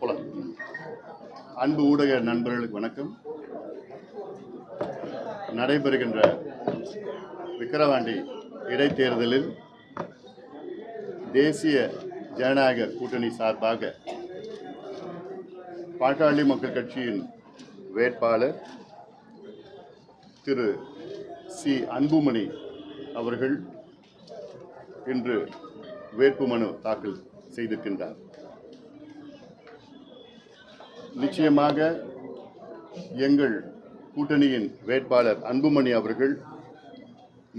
போலாம். அன்பு ஊடக நண்பர்களுக்கு வணக்கம். நடைபெறுகின்ற விக்கிரவாண்டி இடைத்தேர்தலில் தேசிய ஜனநாயக கூட்டணி சார்பாக பாட்டாளி மக்கள் கட்சியின் வேட்பாளர் திரு சி. அன்புமணி அவர்கள் இன்று வேட்புமனு தாக்கல் செய்திருக்கின்றார். நிச்சயமாக எங்கள் கூட்டணியின் வேட்பாளர் அன்புமணி அவர்கள்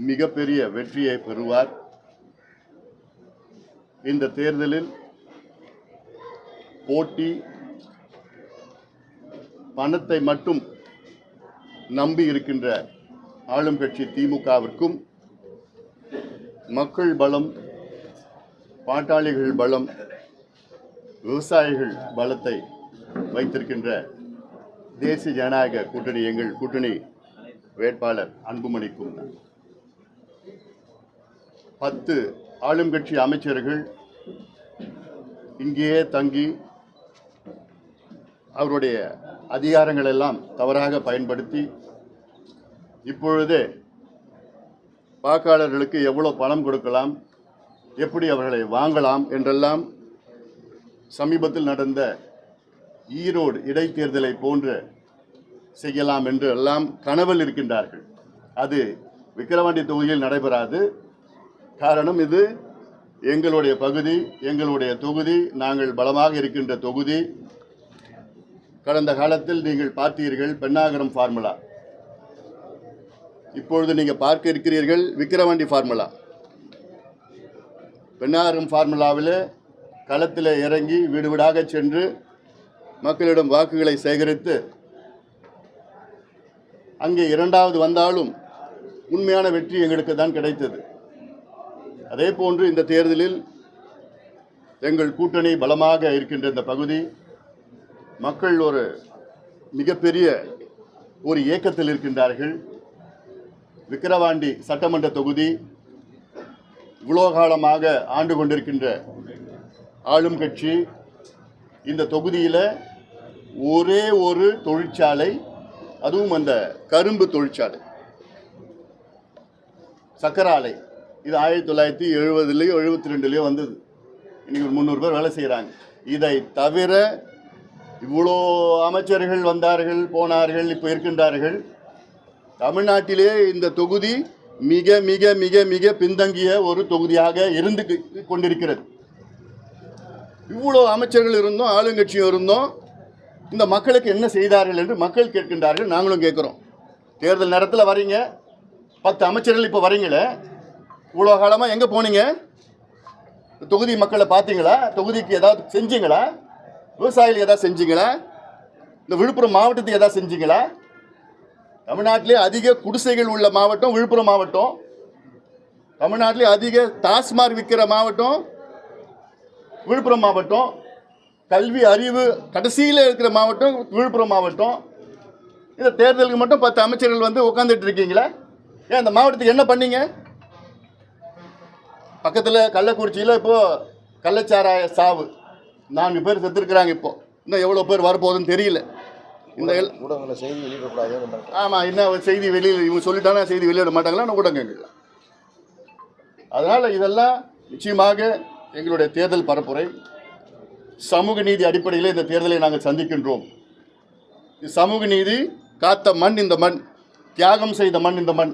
மிகப்பெரிய வெற்றியை பெறுவார். இந்த தேர்தலில் போட்டி பணத்தை மட்டும் நம்பி இருக்கின்ற ஆளும் கட்சி திமுகவிற்கும் மக்கள் பலம் பாட்டாளிகள் பலம் விவசாயிகள் பலத்தை வைத்திருக்கின்ற தேசிய ஜனநாயக கூட்டணி எங்கள் கூட்டணி வேட்பாளர் அன்புமணிக்கும் தான். பத்து ஆளும் கட்சி அமைச்சர்கள் இங்கேயே தங்கி அவருடைய அதிகாரங்கள் எல்லாம் தவறாக பயன்படுத்தி இப்பொழுதே வாக்காளர்களுக்கு எவ்வளோ பணம் கொடுக்கலாம் எப்படி அவர்களை வாங்கலாம் என்றெல்லாம் சமீபத்தில் நடந்த ஈரோடு இடைத்தேர்தலை போன்று செய்யலாம் என்று எல்லாம் கனவில் இருக்கின்றார்கள். அது விக்கிரவாண்டி தொகுதியில் நடைபெறாது. காரணம் இது எங்களுடைய பகுதி எங்களுடைய தொகுதி நாங்கள் பலமாக இருக்கின்ற தொகுதி. கடந்த காலத்தில் நீங்கள் பார்த்தீர்கள் பெண்ணாகரம் ஃபார்முலா. இப்பொழுது நீங்கள் பார்க்க இருக்கிறீர்கள் விக்கிரவாண்டி ஃபார்முலா. பெண்ணாகரம் ஃபார்முலாவில் களத்தில் இறங்கி வீடு வீடாக சென்று மக்களிடம் வாக்குகளை சேகரித்து அங்கே இரண்டாவது வந்தாலும் உண்மையான வெற்றி எங்களுக்கு தான் கிடைத்தது. அதே போன்று இந்த தேர்தலில் எங்கள் கூட்டணி பலமாக இருக்கின்ற இந்த பகுதி மக்கள் ஒரு மிகப்பெரிய ஒரு இயக்கத்தில் இருக்கின்றார்கள். விக்கிரவாண்டி சட்டமன்ற தொகுதி இவ்வளோ காலமாக ஆண்டு கொண்டிருக்கின்ற ஆளும் கட்சி இந்த தொகுதியில் ஒரே ஒரு தொழிற்சாலை அதுவும் அந்த கரும்பு தொழிற்சாலை. சக்கராலை. இது ஆயிரத்தி தொள்ளாயிரத்தி எழுபதுலேயோ எழுபத்தி ரெண்டுலேயோ வந்தது. இன்னைக்கு ஒரு முந்நூறு பேர் வேலை செய்கிறாங்க இதை தவிர இவ்வளோ அமைச்சர்கள் வந்தார்கள் போனார்கள் இப்போ இருக்கின்றார்கள். தமிழ்நாட்டிலே இந்த தொகுதி மிக மிக மிக மிக பின்தங்கிய ஒரு தொகுதியாக இருந்து கொண்டிருக்கிறது. இவ்வளோ அமைச்சர்கள் இருந்தோம் ஆளுங்கட்சியும் இருந்தோம். இந்த மக்களுக்கு என்ன செய்தார்கள் என்று மக்கள் கேட்கின்றார்கள் நாங்களும் கேட்குறோம். தேர்தல் நேரத்தில் வரீங்க பத்து அமைச்சர்கள் இப்போ வரீங்களே இவ்வளோ காலமாக எங்கே போனீங்க? தொகுதி மக்களை பார்த்தீங்களா தொகுதிக்கு ஏதாவது செஞ்சீங்களா? விவசாயிகள் ஏதாவது செஞ்சீங்களா? இந்த விழுப்புரம் மாவட்டத்துக்கு ஏதாவது செஞ்சீங்களா? தமிழ்நாட்டிலே அதிக குடிசைகள் உள்ள மாவட்டம் விழுப்புரம் மாவட்டம். தமிழ்நாட்டிலே அதிக டாஸ்மாக் விற்கிற மாவட்டம் விழுப்புரம் மாவட்டம். கல்வி அறிவு கடைசியில் இருக்கிற மாவட்டம் விழுப்புரம் மாவட்டம். இந்த தேர்தலுக்கு மட்டும் பத்து அமைச்சர்கள் வந்து உட்காந்துட்டு இருக்கீங்களா? ஏன் இந்த மாவட்டத்துக்கு என்ன பண்ணீங்க? பக்கத்தில் கள்ளக்குறிச்சியில் இப்போது கள்ளச்சாராய சாவு. நான்கு பேர் செத்துருக்குறாங்க இப்போ. இன்னும் எவ்வளோ பேர் வரப்போகுதுன்னு தெரியல. இந்த எல் ஊடகங்களில் செய்தி வெளியிடக்கூடாது ஆமாம் என்ன செய்தி வெளியில் இவங்க சொல்லிட்டானா செய்தி வெளியிட மாட்டாங்களா? ஊடகங்கள் அதனால் இதெல்லாம் நிச்சயமாக எங்களுடைய தேர்தல் பரப்புரை சமூக நீதி அடிப்படையில் இந்த தேர்தலை நாங்கள் சந்திக்கின்றோம். சமூக நீதி காத்த மண் இந்த மண் தியாகம் செய்த மண் இந்த மண்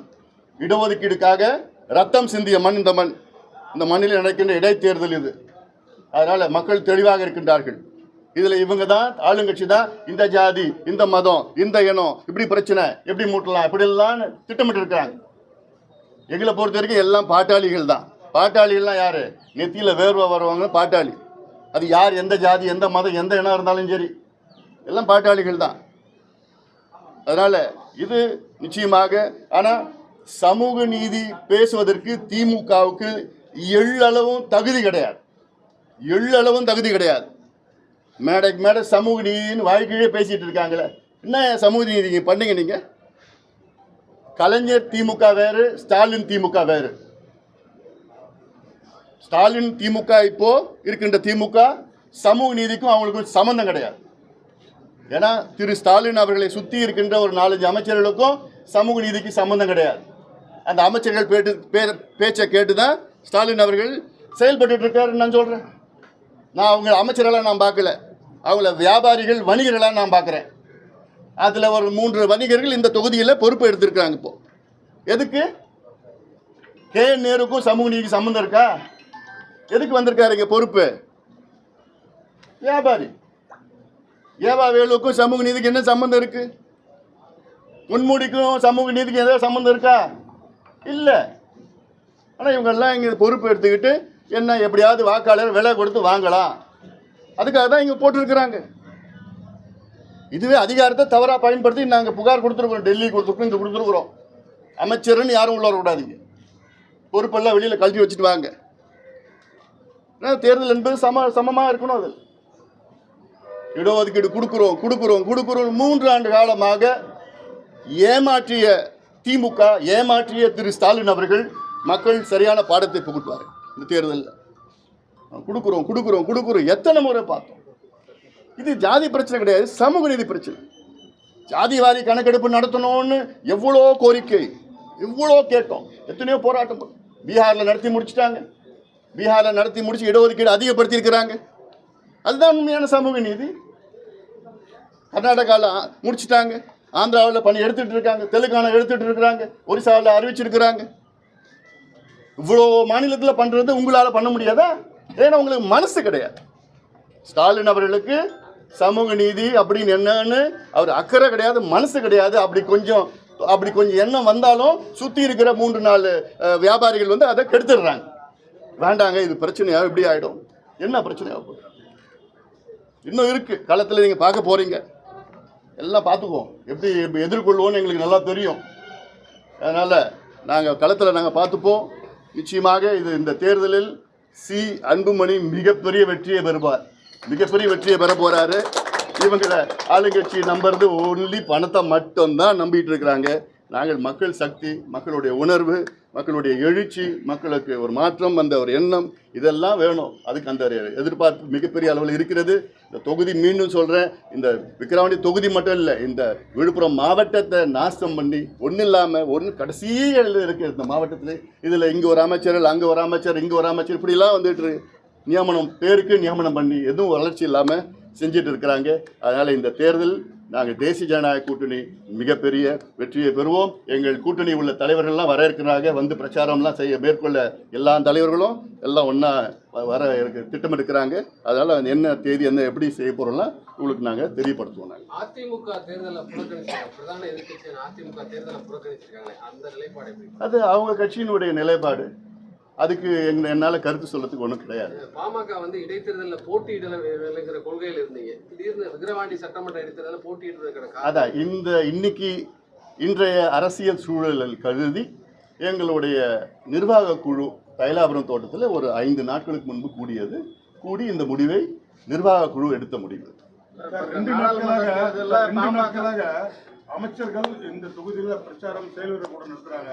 இடஒதுக்கீடுக்காக ரத்தம் சிந்திய மண் இந்த மண் இந்த மண்ணில் நடக்கின்ற இடைத்தேர்தல் இது. அதனால் மக்கள் தெளிவாக இருக்கின்றார்கள். இதில் இவங்க தான் ஆளுங்கட்சி தான் இந்த ஜாதி இந்த மதம் இந்த இனம் இப்படி பிரச்சனை எப்படி மூட்டலாம் இப்படிலாம் திட்டமிட்டு இருக்கிறாங்க எங்களை பொறுத்த வரைக்கும் எல்லாம் பாட்டாளிகள் தான். பாட்டாளிகள்லாம் யார்? நெத்தியில் வேர்வை வருவாங்க பாட்டாளி. அது யார் எந்த ஜாதி எந்த மதம் எந்த இனம் இருந்தாலும் சரி எல்லாம் பாட்டாளிகள் தான். அதனால் இது நிச்சயமாக ஆனால் சமூக நீதி பேசுவதற்கு திமுகவுக்கு எள்ளளவும் தகுதி கிடையாது. எள்ளளவும் தகுதி கிடையாது. மேடைக்கு மேடை சமூக நீதின்னு வாழ்க்கையே பேசிகிட்டு இருக்காங்களே என்ன சமூக நீதி நீங்கள் பண்ணீங்க நீங்கள் கலைஞர் திமுக வேறு ஸ்டாலின் திமுக வேறு. ஸ்டாலின் திமுக இப்போ இருக்கின்ற திமுக சமூக நீதிக்கும் அவங்களுக்கு சம்மந்தம் கிடையாது. ஏன்னா திரு ஸ்டாலின் அவர்களை சுற்றி இருக்கின்ற ஒரு நாலஞ்சு அமைச்சர்களுக்கும் சமூக நீதிக்கு சம்மந்தம் கிடையாது. அந்த அமைச்சர்கள் பேட்டு பே- பேச்சை கேட்டு தான் ஸ்டாலின் அவர்கள் செயல்பட்டு இருக்காருன்னு நான் சொல்கிறேன் நான் அவங்க அமைச்சர்களாக நான் பார்க்கல. அவங்கள வியாபாரிகள் வணிகர்களாக நான் பார்க்குறேன். அதில் ஒரு மூன்று வணிகர்கள் இந்த தொகுதியில் பொறுப்பு எடுத்திருக்கிறாங்க இப்போ. எதுக்கு? கே நேருக்கும் சமூக நீதிக்கு சம்மந்தம் இருக்கா? எதுக்கு வந்திருக்காரு இங்கே பொறுப்பு? வியாபாரி. ஏவா வேலுக்கும் சமூக நீதிக்கு என்ன சம்மந்தம் இருக்கு? முன்மூடிக்கும் சமூக நீதிக்கு ஏதாவது சம்மந்தம் இருக்கா? இல்லை. ஆனால் இவங்கெல்லாம் இங்கே பொறுப்பு எடுத்துக்கிட்டு என்ன எப்படியாவது வாக்காளர் விலை கொடுத்து வாங்கலாம். அதுக்காக தான் இங்கே போட்டிருக்கிறாங்க. இதுவே அதிகாரத்தை தவறாக பயன்படுத்தி நாங்கள் புகார் கொடுத்துருக்குறோம். டெல்லி கொடுத்துருக்கோம் இங்கே கொடுத்துருக்குறோம். அமைச்சர்னு யாரும் உள்ள வரக்கூடாதுங்க பொறுப்பெல்லாம் வெளியில் கழட்டி வச்சுட்டு வாங்க. தேர்தல் என்பது சம சமமாக இருக்கணும் அதில் இடஒதுக்கீடு கொடுக்குறோம் கொடுக்குறோம் கொடுக்குறோம் மூன்று ஆண்டு காலமாக ஏமாற்றிய திமுக ஏமாற்றிய திரு ஸ்டாலின் அவர்கள் மக்கள் சரியான பாடத்தை புகுட்டுவார் இந்த தேர்தலில். கொடுக்குறோம் கொடுக்குறோம் கொடுக்குறோம். எத்தனை முறை பார்த்தோம்? இது ஜாதி பிரச்சனை கிடையாது சமூக நீதி பிரச்சனை. ஜாதி வாரி கணக்கெடுப்பு நடத்தணும்னு எவ்வளோ கோரிக்கை எவ்வளோ கேட்டோம். எத்தனையோ போராட்டம் பீகாரில் நடத்தி முடிச்சிட்டாங்க. பீகாரில் நடத்தி முடிச்சு இடஒதுக்கீடு அதிகப்படுத்தி இருக்கிறாங்க அதுதான் உண்மையான சமூக நீதி. கர்நாடகாவில் முடிச்சிட்டாங்க. ஆந்திராவில் பணி எடுத்துட்டு இருக்காங்க. தெலுங்கானா எடுத்துட்டு இருக்கிறாங்க. ஒரிசாவில் அறிவிச்சிருக்கிறாங்க. இவ்வளோ மாநிலத்தில் பண்ணுறது உங்களால் பண்ண முடியாதா? ஏன்னா உங்களுக்கு மனசு கிடையாது. ஸ்டாலின் அவர்களுக்கு சமூக நீதி அப்படின்னு என்னன்னு அவர் அக்கறை கிடையாது மனசு கிடையாது. அப்படி கொஞ்சம் அப்படி கொஞ்சம் எண்ணம் வந்தாலும் சுற்றி இருக்கிற மூன்று நாலு வியாபாரிகள் வந்து அதை கெடுத்துடுறாங்க. வேண்டாங்க இது பிரச்சனையா? இப்படி ஆகிடும் என்ன பிரச்சனையாக போகுது இன்னும் இருக்கு. களத்தில் நீங்கள் பார்க்க போறீங்க. எல்லாம் பார்த்துக்குவோம். எப்படி எப்படி எதிர்கொள்வோம்னு எங்களுக்கு நல்லா தெரியும். அதனால் நாங்கள் களத்தில் நாங்கள் பார்த்துப்போம். நிச்சயமாக இது இந்த தேர்தலில் சி. அன்புமணி மிகப்பெரிய வெற்றியை பெறுவார் மிகப்பெரிய வெற்றியை பெற போகிறாரு இவங்களை ஆளுங்கட்சி நம்புறது ஒன்லி பணத்தை மட்டும்தான் நம்பிட்டு இருக்கிறாங்க. நாங்கள் மக்கள் சக்தி மக்களுடைய உணர்வு மக்களுடைய எழுச்சி மக்களுக்கு ஒரு மாற்றம் அந்த ஒரு எண்ணம் இதெல்லாம் வேணும். அதுக்கு அந்த எதிர்பார்ப்பு மிகப்பெரிய அளவில் இருக்கிறது. இந்த தொகுதி மீண்டும் சொல்கிறேன் இந்த விக்கிரவாண்டி தொகுதி மட்டும் இல்லை இந்த விழுப்புரம் மாவட்டத்தை நாசம் பண்ணி ஒன்றும் இல்லாமல் ஒன்று கடைசியில் இருக்குது இந்த மாவட்டத்தில் இதில் இங்கே ஒரு அமைச்சர் அங்கே ஒரு அமைச்சர் இங்கே ஒரு அமைச்சர் இப்படிலாம் வந்துட்டு நியமனம் பேருக்கு நியமனம் பண்ணி எதுவும் வளர்ச்சி இல்லாமல் செஞ்சுட்டு இருக்கிறாங்க. அதனால் இந்த தேர்தல் நாங்கள் தேசிய ஜனநாயக கூட்டணி மிகப்பெரிய வெற்றியை பெறுவோம். எங்கள் கூட்டணி உள்ள தலைவர்கள்லாம் வர இருக்கிறாங்க வந்து பிரச்சாரம்லாம் செய்ய மேற்கொள்ள எல்லா தலைவர்களும் எல்லாம் ஒன்றா வர இருக்கு திட்டம் எடுக்கிறாங்க அதனால் என்ன தேதி என்ன எப்படி செய்ய போகிறோம்லாம் உங்களுக்கு நாங்கள் தெரியப்படுத்துவோம் நாங்கள் அதிமுக தேர்தலை புறக்கணிச்சிருக்காங்க அதிமுக தேர்தலை புறக்கணிச்சிருக்காங்க அந்த நிலைப்பாடு அது அவங்க கட்சியினுடைய நிலைப்பாடு. அதுக்கு எங்க என்னால் கருத்து சொல்றதுக்கு ஒன்றும் கிடையாது. பாமக வந்து இடைத்தேர்தலில் போட்டியிடலைங்கிற கொள்கையில் இருந்தீங்க. திடீர்னு விக்கிரவாண்டி சட்டமன்ற இடைத்தேர்தலில் போட்டியிடுறதுக்கான காரணம்? அதான் இந்த இன்னைக்கு இன்றைய அரசியல் சூழலில் கருதி எங்களுடைய நிர்வாக குழு தைலாபுரம் தோட்டத்தில் ஒரு ஐந்து நாட்களுக்கு முன்பு கூடியது கூடி இந்த முடிவை நிர்வாக குழு எடுத்த முடிவு. அமைச்சர்கள் இந்த தொகுதியில பிரச்சாரம் செயல்வீரர் கூட நடத்துறாங்க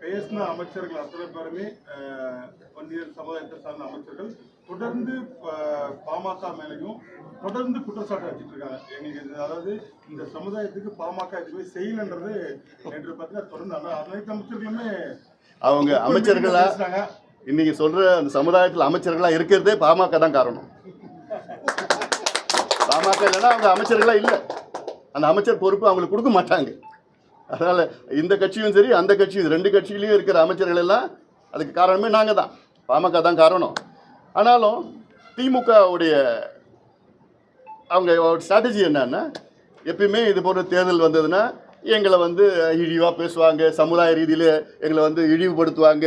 பேசின அமைச்சர்கள் அத்தனை பேருமே அஹ், வன்னியர் சமுதாயத்தை சார்ந்த அமைச்சர்கள் தொடர்ந்து பாமக மேலையும் தொடர்ந்து குற்றச்சாட்டு வச்சுட்டு இருக்காங்க. எங்களுக்கு அதாவது இந்த சமுதாயத்துக்கு பாமக எதுவுமே செய்யலன்றது நேற்று பார்த்தீங்கன்னா தொடர்ந்து அனைத்து அமைச்சர்களுமே அவங்க அமைச்சர்களா. இன்னைக்கு சொல்ற அந்த சமுதாயத்தில் அமைச்சர்களா இருக்கிறதே பாமக தான் காரணம். பாமக இல்லைன்னா அவங்க அமைச்சர்களா இல்லை. அந்த அமைச்சர் பொறுப்பு அவங்களுக்கு கொடுக்க மாட்டாங்க. அதனால் இந்த கட்சியும் சரி அந்த கட்சியும் இது ரெண்டு கட்சியிலையும் இருக்கிற அமைச்சர்கள் எல்லாம் அதுக்கு காரணமே நாங்கள் தான். பாமக தான் காரணம். ஆனாலும் திமுகவுடைய அவங்க ஸ்ட்ராட்டஜி என்னன்னா எப்பயுமே இது போன்ற தேர்தல் வந்ததுன்னா எங்களை வந்து இழிவாக பேசுவாங்க சமுதாய ரீதியில் எங்களை வந்து இழிவுபடுத்துவாங்க.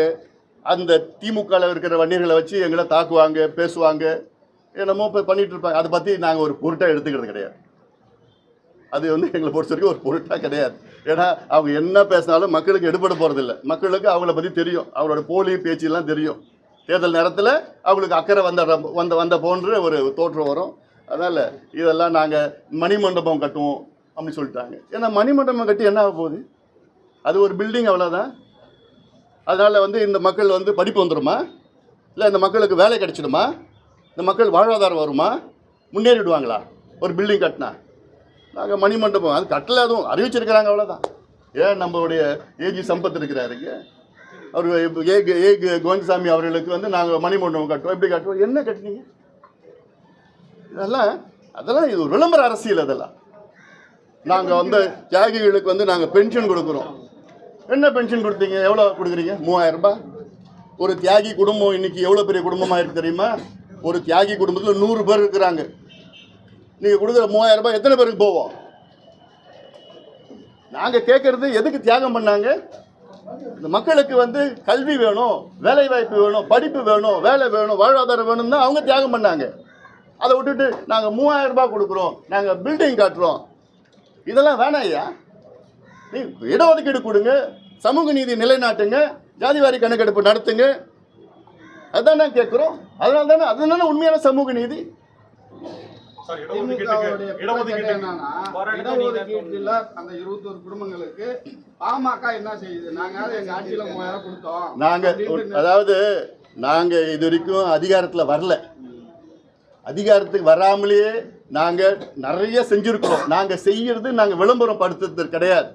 அந்த திமுகவில் இருக்கிற வண்டியர்களை வச்சு எங்களை தாக்குவாங்க பேசுவாங்க. என்னமோ இப்போ பண்ணிகிட்டு இருப்பாங்க. அதை பற்றி நாங்கள் ஒரு பொருட்டாக எடுத்துக்கிறது கிடையாது. அது வந்து எங்களை பொறுத்த வரைக்கும் ஒரு பொருட்டாக கிடையாது. ஏன்னா அவங்க என்ன பேசினாலும் மக்களுக்கு எடுபட போகிறதில்ல மக்களுக்கு அவங்கள பற்றி தெரியும். அவங்களோட போலி பேச்செல்லாம் தெரியும். தேர்தல் நேரத்தில் அவங்களுக்கு அக்கறை வந்த வந்த வந்த போன்ற ஒரு தோற்றம் வரும். அதனால் இதெல்லாம் நாங்கள் மணிமண்டபம் கட்டுவோம் அப்படின்னு சொல்லிட்டாங்க. ஏன்னா மணிமண்டபம் கட்டி என்ன ஆக போகுது? அது ஒரு பில்டிங் அவ்வளோதான் அதனால் வந்து இந்த மக்கள் வந்து படிப்பு வந்துடுமா இல்லை இந்த மக்களுக்கு வேலை கிடைச்சிடுமா? இந்த மக்கள் வாழ்வாதாரம் வருமா? முன்னேறிடுவாங்களா? ஒரு பில்டிங் கட்டினா. நாங்கள் மணிமண்டபம் அது கட்டல அதுவும் அறிவிச்சிருக்கிறாங்க அவ்வளோதான் ஏன் நம்மளுடைய ஏஜி சம்பத் இருக்கிறாருங்க அவர் ஏ ஏ கோவிந்தசாமி அவர்களுக்கு வந்து நாங்கள் மணிமண்டபம் கட்டுவோம். எப்படி கட்டுவோம்? என்ன கட்டினீங்க? இதெல்லாம் அதெல்லாம் இது ஒரு விளம்பர அரசியல் அதெல்லாம். நாங்கள் வந்து தியாகிகளுக்கு வந்து நாங்கள் பென்ஷன் கொடுக்குறோம். என்ன பென்ஷன் கொடுத்தீங்க? எவ்வளோ கொடுக்குறீங்க? மூவாயிரம் ரூபாய். ஒரு தியாகி குடும்பம் இன்னைக்கு எவ்வளோ பெரிய குடும்பமாக இருக்கு தெரியுமா? ஒரு தியாகி குடும்பத்தில் நூறு பேர் இருக்கிறாங்க. நீங்கள் கொடுக்குற மூவாயிரம் ரூபாய் எத்தனை பேருக்கு போவோம்? நாங்கள் கேட்குறது எதுக்கு தியாகம் பண்ணாங்க? இந்த மக்களுக்கு வந்து கல்வி வேணும் வேலை வாய்ப்பு வேணும் படிப்பு வேணும் வேலை வேணும் வாழ்வாதாரம் வேணும்னு தான் அவங்க தியாகம் பண்ணாங்க. அதை விட்டுட்டு நாங்கள் மூவாயிரம் ரூபாய் கொடுக்குறோம் நாங்கள் பில்டிங் காட்டுறோம். இதெல்லாம் வேணாம் ஐயா. நீ இடஒதுக்கீடு கொடுங்க சமூக நீதி நிலைநாட்டுங்க ஜாதிவாரி கணக்கெடுப்பு நடத்துங்க. அதுதான் நான் கேட்குறோம் அதனால தானே அதுதானே உண்மையான சமூக நீதி சார் திமுகவுடைய இடஒதுக்கீட்டுக்கு இடஒதுக்கீட்டுக்கு என்னன்னா இடஒதுக்கீட்டுல அந்த இருபத்தொரு குடும்பங்களுக்கு பாமக என்ன செய்யுது? நாங்க எங்க ஆட்சியில மூவாயிரம் கொடுத்தோம். அப்படின்ட்டு அதாவது நாங்கள் இது வரைக்கும் அதிகாரத்தில் வரல. அதிகாரத்துக்கு வராமலேயே நாங்கள் நிறைய செஞ்சுருக்கிறோம். நாங்கள் செய்யறது நாங்கள் விளம்பரம் படுத்துறது கிடையாது.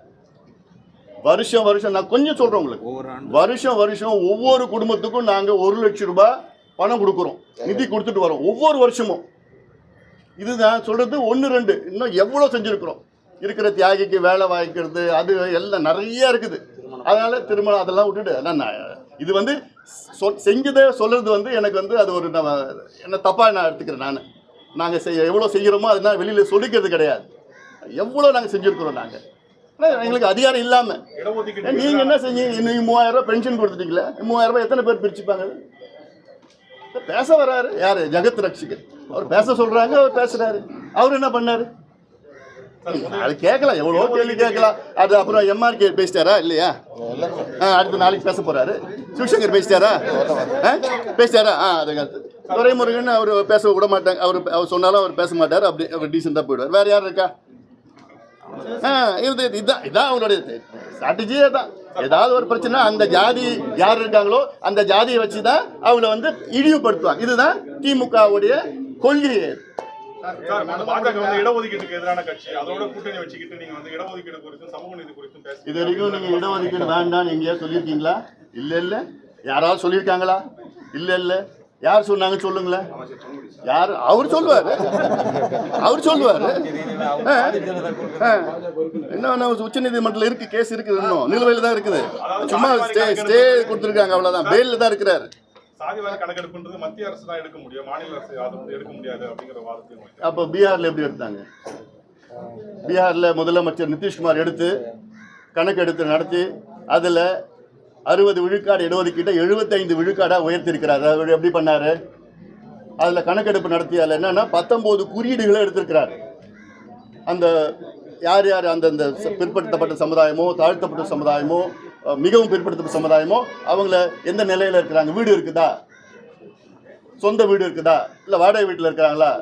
வருஷம் வருஷம் நான் கொஞ்சம் சொல்கிறேன் உங்களுக்கு. வருஷம் வருஷம் ஒவ்வொரு குடும்பத்துக்கும் நாங்கள் ஒரு லட்சம் ரூபாய் பணம் கொடுக்குறோம். நிதி கொடுத்துட்டு வரோம். ஒவ்வொரு வருஷமும். இதுதான் சொல்றது ஒன்று ரெண்டு. இன்னும் எவ்வளோ செஞ்சுருக்கிறோம்? இருக்கிற தியாகிக்கு வேலை வாய்க்கிறது அது எல்லாம் நிறைய இருக்குது. அதனால திருமணம் அதெல்லாம் விட்டுட்டு நான் இது வந்து சொல் செஞ்சதை சொல்றது வந்து எனக்கு வந்து அது ஒரு நம்ம என்ன தப்பாக நான் எடுத்துக்கிறேன் நான். நாங்கள் செய்ய எவ்வளோ செய்கிறோமோ அதெல்லாம் வெளியில் சொல்லிக்கிறது கிடையாது. எவ்வளோ நாங்கள் செஞ்சுருக்கிறோம் நாங்கள் ஆனால் எங்களுக்கு அதிகாரம் இல்லாமல் நீங்கள் என்ன செஞ்சீங்க? இன்னும் மூவாயிரம் ரூபாய் பென்ஷன் கொடுத்துட்டீங்களே? மூவாயிரம் ரூபாய் எத்தனை பேர் பிரிச்சுப்பாங்க? பேச வராரு. யாரு? ஜெகத் ரட்சிகர். அவர் பேச சொல்றாங்க அவர் பேசுறாரு. அவர் என்ன பண்ணாரு? அது கேட்கலாம். எவ்வளோ கேள்வி கேட்கலாம். அது அப்புறம் எம்ஆர்கே பேசிட்டாரா? இல்லையா? அடுத்த நாளைக்கு பேச போறாரு. சிவசங்கர் பேசிட்டாரா? ஆ? பேசிட்டாரா? ஆ அது அடுத்து. துரைமுருகன் அவர் பேச விட மாட்டாங்க. அவர் அவர் சொன்னாலும் அவர் பேச மாட்டார். அப்படி அவர் டீசெண்டாக போயிடுவார். வேற யார் இருக்கா? ஆ இது இதான் இதான் அவருடைய ஸ்ட்ராட்டஜியே தான். ஏதாவது ஒரு பிரச்சனை அந்த ஜாதி யார் இருக்காங்களோ அந்த ஜாதியை வச்சு தான் அவங்கள வந்து இழிவுபடுத்துவாங்க. இதுதான் திமுகவுடைய நீங்க பேசுறீங்க. இது வரைக்கும் நீங்க இடஒதுக்கீடு வேண்டாம்னு எங்கேயாவது சொல்லியிருக்கீங்களா? இல்ல இல்ல. யாராவது சொல்லியிருக்காங்களா? இல்ல இல்ல. யார் சொன்னாங்க சொல்லுங்களேன்? யார்? அவர் சொல்லுவாரு. அவர் சொல்லுவாரு. இன்னும் உச்ச நீதிமன்றத்தில் இருக்கு கேஸ் இருக்குது இன்னும். நிலுவையில் தான் இருக்குது. சும்மா ஸ்டே ஸ்டே கொடுத்துருக்காங்க அவ்வளவுதான். பெயிலில் தான் இருக்கிறாரு. அப்போ பீகார்ல எப்படி எடுத்தாங்க? பீகார்ல முதலமைச்சர் நிதிஷ்குமார் எடுத்து கணக்கெடுத்து நடத்தி அதுல அறுபது விழுக்காடு இடஒதுக்கீட்டை எழுபத்தைந்து விழுக்காடாக உயர்த்திருக்கிறார். அவர் எப்படி பண்ணாரு? அதில் கணக்கெடுப்பு நடத்தி அதில் என்னென்னா பத்தொம்போது குறியீடுகளை எடுத்திருக்கிறார். அந்த யார் யார் அந்தந்த பிற்படுத்தப்பட்ட சமுதாயமோ தாழ்த்தப்பட்ட சமுதாயமோ மிகவும் பிற்படுத்தப்பட்ட சமுதாயமோ அவங்கள எந்த நிலையில் இருக்கிறாங்க? வீடு இருக்குதா? சொந்த வீடு இருக்குதா? இல்லை வாடகை வீட்டில் இருக்கிறாங்களா?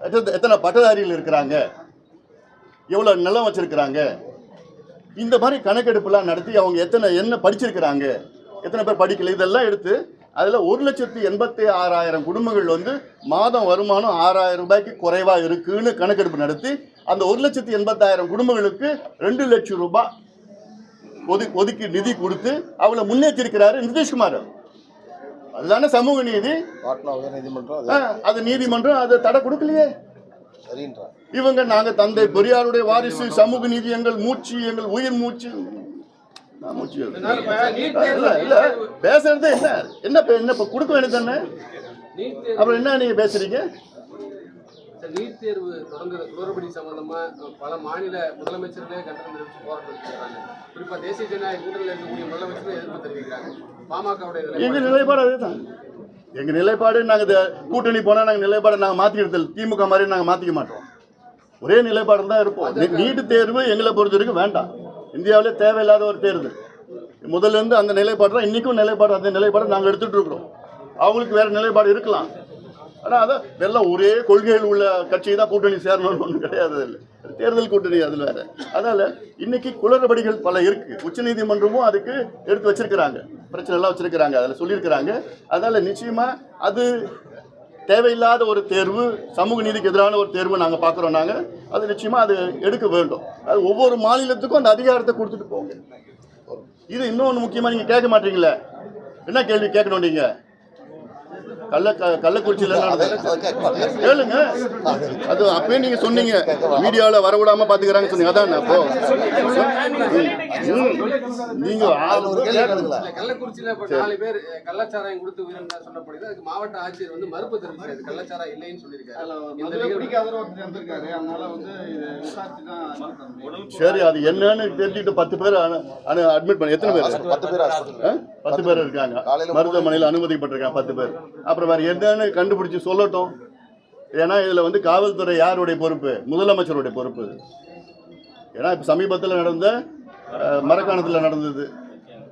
எத்தனை எத்தனை பட்டதாரிகள் இருக்கிறாங்க? எவ்வளோ நிலம் வச்சுருக்கிறாங்க? இந்த மாதிரி கணக்கெடுப்புலாம் நடத்தி அவங்க எத்தனை என்ன படிச்சிருக்கிறாங்க? எத்தனை பேர் படிக்கல? இதெல்லாம் எடுத்து அதில் ஒரு லட்சத்தி எண்பத்தி ஆறாயிரம் குடும்பங்கள் வந்து மாதம் வருமானம் ஆறாயிரம் ரூபாய்க்கு குறைவாக இருக்குன்னு கணக்கெடுப்பு நடத்தி அந்த ஒரு லட்சத்தி எண்பத்தாயிரம் குடும்பங்களுக்கு ரெண்டு லட்சம் ரூபாய் ஒது ஒதுக்கி நிதி கொடுத்து அவளை முன்னேற்றிருக்கிறாரு நிதிஷ்குமார். அதுதானே சமூக நீதி? பாட்னா உயர் நீதிமன்றம் அது நீதிமன்றம் அதை தடை கொடுக்கலையே. சரின்றான் இவங்க நாங்க தந்தை பெரியாருடைய வாரிசு சமூக நீதி எங்கள் மூச்சு எங்கள் உயிர் மூச்சு. மூச்சு இல்லை. இல்ல பேசுறது என்ன? என்ன இப்ப- என்ன கொடுக்க வேண்டியது தானே அப்புறம் என்ன நீங்க பேசுறீங்க? நீட் தேர்வு தொடங்குற குளறுபடி சம்பந்தமா அஹ், பல மாநில முதலமைச்சர்களே கண்டனம் தெரிவித்து போராட்டம் நடத்துகிறாங்க குறிப்பா தேசிய ஜனநாயக கூட்டணியில் இருக்கக்கூடிய முதலமைச்சர்கள் எதிர்ப்பு தெரிவிக்கிறாங்க. பாமகவுடைய எங்க நிலைப்பாடு அதுதான். எங்க நிலைப்பாடு நாங்க கூட்டணி போனா நாங்க நிலைப்பாடு நாங்க மாத்திக்கிறது. திமுக மாதிரி நாங்க மாத்திக்க மாட்டோம். ஒரே நிலைப்பாடு தான் இருப்போம். நீட்டு தேர்வு எங்களை பொறுத்த வரைக்கும் வேண்டாம். இந்தியாவிலே தேவையில்லாத ஒரு தேர்வு. முதல்ல இருந்து அந்த நிலைப்பாடு தான் இன்னைக்கும் நிலைப்பாடு அந்த நிலைப்பாடு நாங்கள் எடுத்துட்டு இருக்கிறோம். அவங்களுக்கு வேற நிலைப்பாடு இருக்கலாம். ஆனால் அதான் எல்லாம் ஒரே கொள்கைகள் உள்ள கட்சி தான் கூட்டணி சேரணும்னு ஒன்றும் கிடையாது அதில். தேர்தல் கூட்டணி அதில் வேற. அதனால இன்னைக்கு குளறுபடிகள் பல இருக்கு. உச்சநீதிமன்றமும் அதுக்கு எடுத்து வச்சிருக்கிறாங்க. பிரச்சனை எல்லாம் வச்சிருக்கிறாங்க. அதில் சொல்லியிருக்கிறாங்க. அதனால நிச்சயமா அது தேவையில்லாத ஒரு தேர்வு சமூக நீதிக்கு எதிரான ஒரு தேர்வு நாங்கள் பார்க்குறோம் நாங்கள் அது நிச்சயமாக அது எடுக்க வேண்டும். அது ஒவ்வொரு மாநிலத்துக்கும் அந்த அதிகாரத்தை கொடுத்துட்டு போங்க இது இன்னொன்று முக்கியமாக நீங்கள் கேட்க மாட்டீங்களே என்ன கேள்வி கேட்கணும் நீங்கள் கள்ள கள்ளக்குறிச்சியில். கேளுங்க. அது அப்பயே நீங்க சொன்னீங்க. மீடியாவில் வரவிடாம பாத்துக்கிறாங்க சொன்னீங்க. அதான் அப்போ. நீங்க கள்ளக்குறிச்சியில இப்ப நாலு பேர் கள்ளச்சாராயம் கொடுத்து உயிரிழந்தா சொல்லப்படுது அதுக்கு மாவட்ட ஆட்சியர் வந்து மறுப்பு தெரிவிச்சாரு. கள்ளச்சாராயம் இல்லைன்னு சொல்லியிருக்காரு. முடியும். சரி அது என்னன்னு தெரிஞ்சுட்டு பத்து பேர் அட்மிட் பண்ண. எத்தனை பேர்? பத்து பேர் இருக்காங்க. காலையில மருத்துவமனையில் அனுமதிப்பட்டிருக்காங்க பத்து பேர். அப்புறம் வேற என்னன்னு கண்டுபிடிச்சு சொல்லட்டும். ஏன்னா இதுல வந்து காவல்துறை யாருடைய பொறுப்பு? முதலமைச்சருடைய பொறுப்பு. ஏன்னா இப்போ சமீபத்தில் நடந்த மரக்காணத்தில் நடந்தது.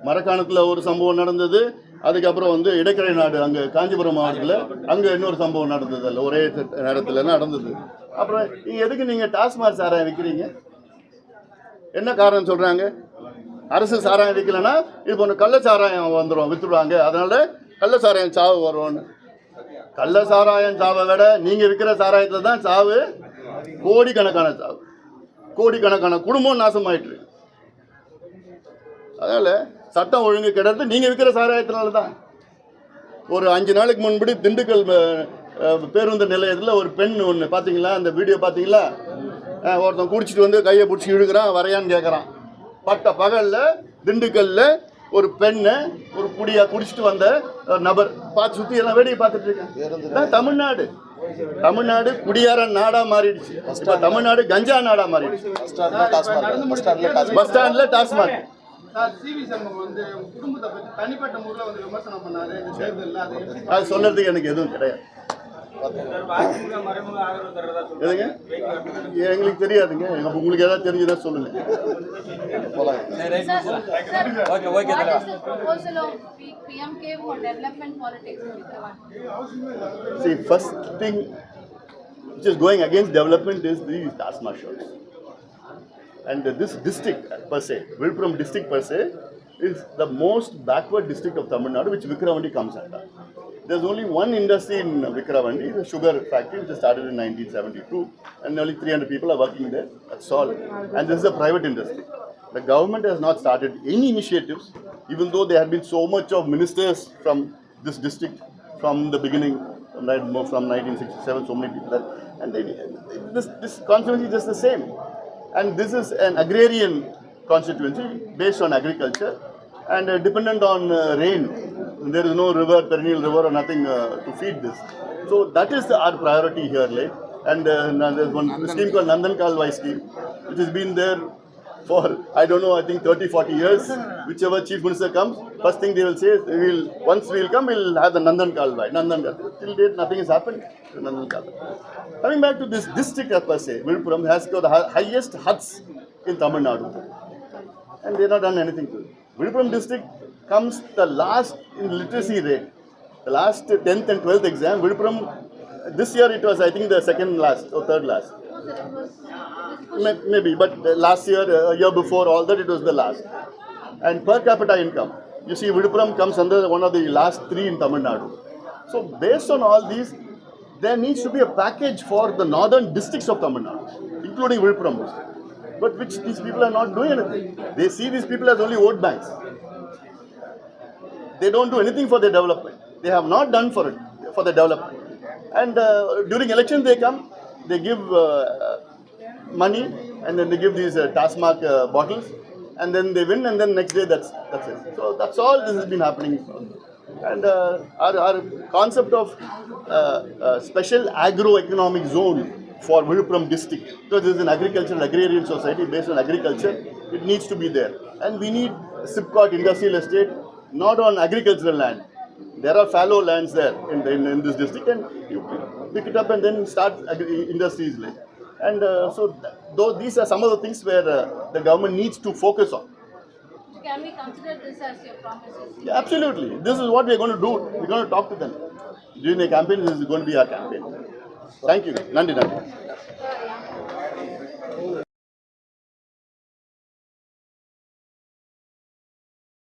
மரக்காணத்தில் ஒரு சம்பவம் நடந்தது. அதுக்கப்புறம் வந்து இடைக்கரை நாடு அங்கே காஞ்சிபுரம் மாவட்டத்தில் அங்கே இன்னொரு சம்பவம் நடந்தது அல்ல ஒரே நேரத்தில் நடந்தது. அப்புறம் எதுக்கு நீங்கள் டாஸ்மாக் சாராயம் விற்கிறீங்க என்ன காரணம் சொல்கிறாங்க அரசு சாராயம் விற்கலைன்னா இப்போ ஒன்று கள்ள சாராயம் வந்துடும் விற்றுடுவாங்க அதனால கள்ள சாராயம் சாவு வரும்னு. கள்ள சாராயம் சாவை விட நீங்கள் விற்கிற சாராயத்தில் தான் சாவு கோடிக்கணக்கான சாவு. கோடிக்கணக்கான குடும்பம் நாசமாயிட்டு இருக்கு. அதனால சட்டம் ஒழுங்கு கிடறது நீங்கள் விற்கிற சாராயத்தினால தான். ஒரு அஞ்சு நாளைக்கு முன்படி திண்டுக்கல் பேருந்து நிலையத்தில் ஒரு பெண் ஒன்று பார்த்தீங்களா அந்த வீடியோ பார்த்தீங்களா ஒருத்தன் குடிச்சிட்டு வந்து கையை பிடிச்சி இழுக்கிறான் வரையான்னு கேட்குறான் பட்ட பகலில் திண்டுக்கல்ல ஒரு பெண்ணை ஒரு குடியா குடிச்சிட்டு வந்த நபர். பார்த்து சுற்றி எல்லாம் வேடிக்கை பார்த்துட்டு இருக்கேன். தமிழ்நாடு. தமிழ்நாடு குடியார நாடா மாறிடுச்சு. இப்போ தமிழ்நாடு கஞ்சா நாடா மாறிடுச்சு. பஸ் ஸ்டாண்ட்ல டாஸ்மாக் அது சொல்றதுக்கு எனக்கு எதுவும் கிடையாது. எதுங்க எங்களுக்கு தெரியாதுங்க எங்க- உங்களுக்கு ஏதாவது தெரிஞ்சுதா சொல்லுங்க போலாம் Sir, sir, what is the proposal of P- PMK for development politics in Hyderabad? See, first thing which is going against development is these Tasma shows. And this district per se, Vilpuram district per se, is the most backward district of Tamil Nadu, which Vikravandi comes under. There's only one industry in Vikravandi, the sugar factory, which started in 1972, and nearly 300 people are working there. That's all. And this is a private industry. The government has not started any initiatives, even though there have been so much of ministers from this district from the beginning, from, 1967, so many people. And they, this, this constituency is just the same. And this is an agrarian constituency based on agriculture and uh, dependent on uh, rain. There is no river, perennial river, or nothing uh, to feed this. So that is the, our priority here, like. And uh, there's one scheme called Nandan Kalwai scheme, which has been there for I don't know, I think 30, 40 years. Whichever chief minister comes, first thing they will say is, we will once we will come, we'll have the Nandan Kalwai. Nandan Kalwai. Till date, nothing has happened. to Nandan Kalwai. Coming back to this district per se, Vilpuram has got the highest huts in Tamil Nadu. And they have not done anything to it. Vilpuram district comes the last in literacy rate. The last 10th and 12th exam, Vilpuram, this year it was, I think, the second last or third last. Maybe, but uh, last year, a year before, all that, it was the last. And per capita income, you see, Vidupuram comes under one of the last three in Tamil Nadu. So, based on all these, there needs to be a package for the northern districts of Tamil Nadu, including Vidupuram district. But which these people are not doing anything. They see these people as only vote banks. They don't do anything for their development. They have not done for it, for the development. And uh, during elections, they come, they give uh, money, and then they give these uh, Tasmak uh, bottles, and then they win, and then next day that's that's it. So that's all this has been happening. And uh, our, our concept of uh, uh, special agro-economic zone for Vilupuram district, So this is an agricultural agrarian society based on agriculture, it needs to be there. And we need Sipcot industrial estate, not on agricultural land. There are fallow lands there in, the, in, in this district, and you pick it up and then start agri- industries like. And uh, so, th- though these are some of the things where uh, the government needs to focus on. Can we consider this as your promises? Yeah, absolutely. This is what we're going to do. We're going to talk to them. During the campaign, this is going to be our campaign. Thank you நன்றி நன்றி